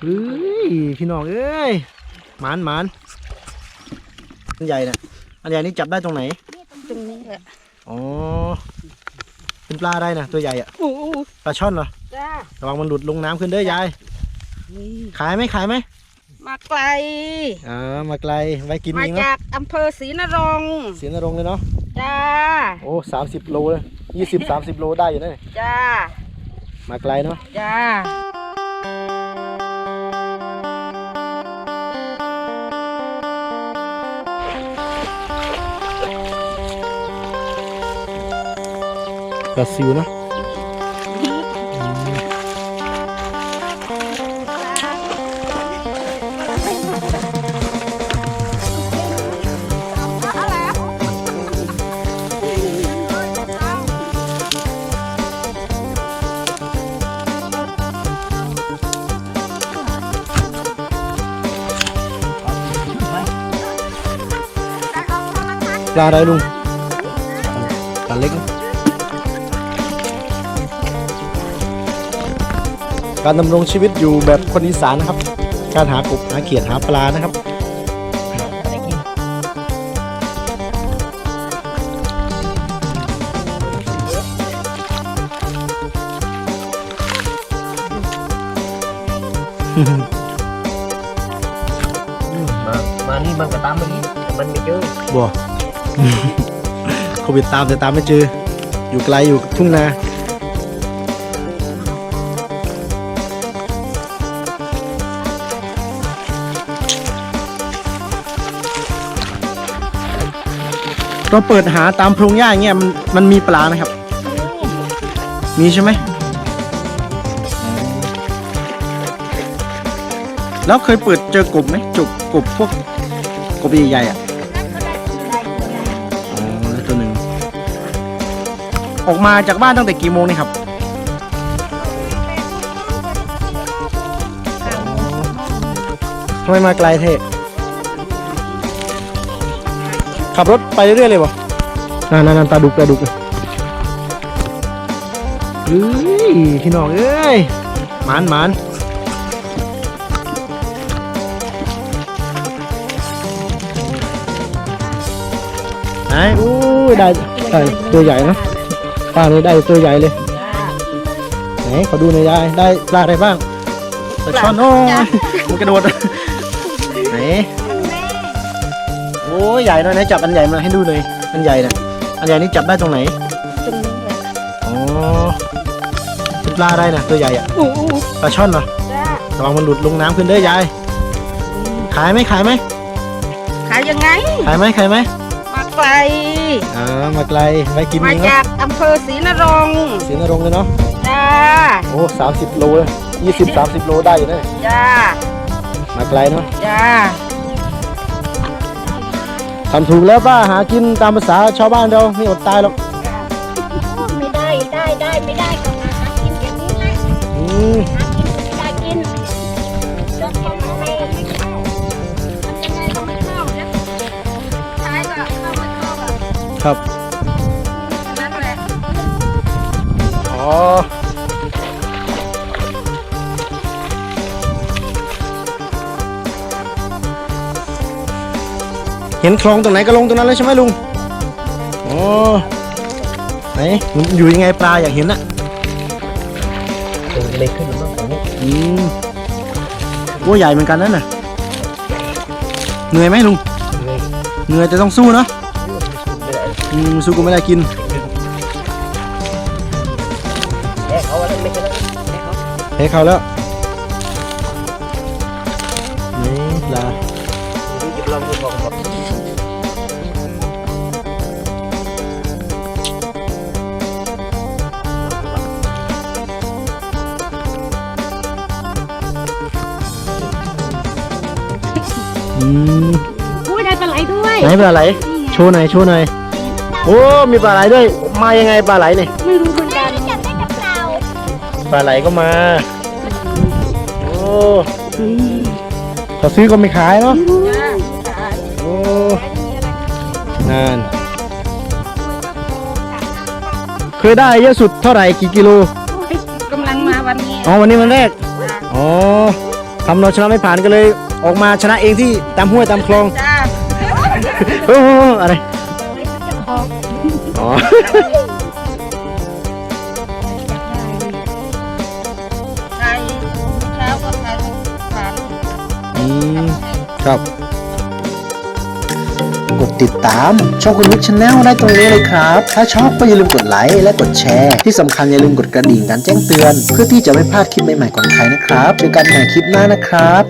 เฮ้ยพี่น้องเอ้ยหมานหมานอันใหญ่น่ะอันใหญ่นี่จับได้ตรงไหน ตรงนี้แหละอ๋อ เป็นปลาอะไรนะตัวใหญ่อะโอ้ปลาช่อนเหรอจ้าระวังมันหลุดลงน้ำขึ้นเด้อยายนี่ขายไหมขายไหมมาไกล อ่ามาไกลไว้กินมาเองเนาะจากอำเภอศรีนรงค์เสียนรงค์เลยเนาะจ้า โอ้สามสิบโลเลยยี่สิบสามสิบโลได้อยู่นะเนี่ยจ้า มาไกลเนาะ จ้า กระซิวนะปลาอะไรลุงปลาเล็ก การดำรงชีวิตอยู่แบบคนอีสานนะครับ การหากบหาเขียดหาปลานะครับมามานี่มันก็ตามมานี้แต่มันไม่เจอบ่ โควิดตามแต่ตามไม่เจอ อยู่ไกลอยู่ทุ่งนา เราเปิดหาตามโพรงหญ้าอย่างเงี้ยมันมันมีปลาไหมครับ มีใช่ไหม แล้วเคยเปิดเจอกบไหมจุกกบพวกกบใหญ่ๆอะอ๋อแล้วตัวหนึ่ง ออกมาจากบ้านตั้งแต่กี่โมงนี่ครับทำไมมาไกลเท ขับรถไปเรื่อยๆเลยวะนั่นนั่นๆๆปลาดุกปลาดุกเฮ้ยพี่น้องเอ้ยหมานหมานไหนอู้ยได้ได้ตัวใหญ่นะป้านี่ได้ตัวใหญ่เลยไหนขอดูหน่อยยายได้ปลาอะไรบ้างปลาช่อนโอ้ยมันกระโดดไหน โอ้ยใหญ่หน่อยไหนจับอันใหญ่มาให้ดูเลยอันใหญ่นะอันใหญ่นี่จับได้ตรงไหนตรงนี้แหละอ๋อเป็นปลาอะไรนะตัวใหญ่อะโอ้ปลาช่อนเหรอจ้าระวังมันหลุดลงน้ำขึ้นเด้อยายขายไหมขายไหมขายยังไง ขายไหมขายไหมมาไกลอ่ามาไกลไว้กินมาเองเนาะจากอำเภอศรีนรงค์เสียนรงค์เลยเนาะจ้าโอ้สามสิบโลเลยยี่สิบสามสิบโลได้อยู่นะจ้ามาไกลเนาะจ้า ทำถูกแล้วป้าหากินตามภาษาชาวบ้านเราไม่อดตายหรอกไม่ได้ได้ได้ไม่ได้ก็หากินอย่างนี้นะอืมหากินไม่ได้กินเรื่องของอะไรไม่เข้าทำยังไงก็ไม่เข้านะใช้ก็เข้าไม่เข้าแบบครับนั่นแหละอ๋อ เห็นคลองตรงไหนก็ลงตรงนั้นเลยใช่ไหมลุงอ๋อไหนมันอยู่ยังไงปลาอยากเห็นนะตัวเล็กขึ้นมากกว่านี้อืมโอ้ใหญ่เหมือนกันนั่นน่ะเหนื่อยไหมลุงเลยเหนื่อยแต่ต้องสู้เนาะไม่ได้อืมสู้ก็ไม่ได้กินแค่เขาอะไรไม่ใช่แล้วแค่เขาเฮ้เขาแล้วนี่ปลาดูจะลองดูบอก ปลาไหลด้วยไหนปลาไหลโชว์หน่อยโชว์หน่อยโอ้มีปลาไหลด้วย มายังไงปลาไหลเนี่ยไม่รู้เหมือนกันจับได้กับเราปลาไหลก็มาโอ้เขาซื้อก็ไม่ขายเนาะจ้าโอ้นั่นเคยได้เยอะสุดเท่าไหร่กี่กิโลกำลังมาวันนี้อ๋อวันนี้วันแรกจ้าอ๋อททำเราชนะไม่ผ่านก็เลย ออกมาชนะเองที่ตามห้วยตามคลองจ้า โอ้โหอะไรอ๋อขายเช้าก็ขายผ่านอืมครับ กดติดตามช่องคุณนิกชาแนลได้ตรงนี้เลยครับ ถ้าชอบก็อย่าลืมกดไลค์และกดแชร์ ที่สำคัญอย่าลืมกดกระดิ่งการแจ้งเตือน เพื่อที่จะไม่พลาดคลิปใหม่ๆก่อนใครนะครับเจอกันใหม่คลิปหน้านะครับ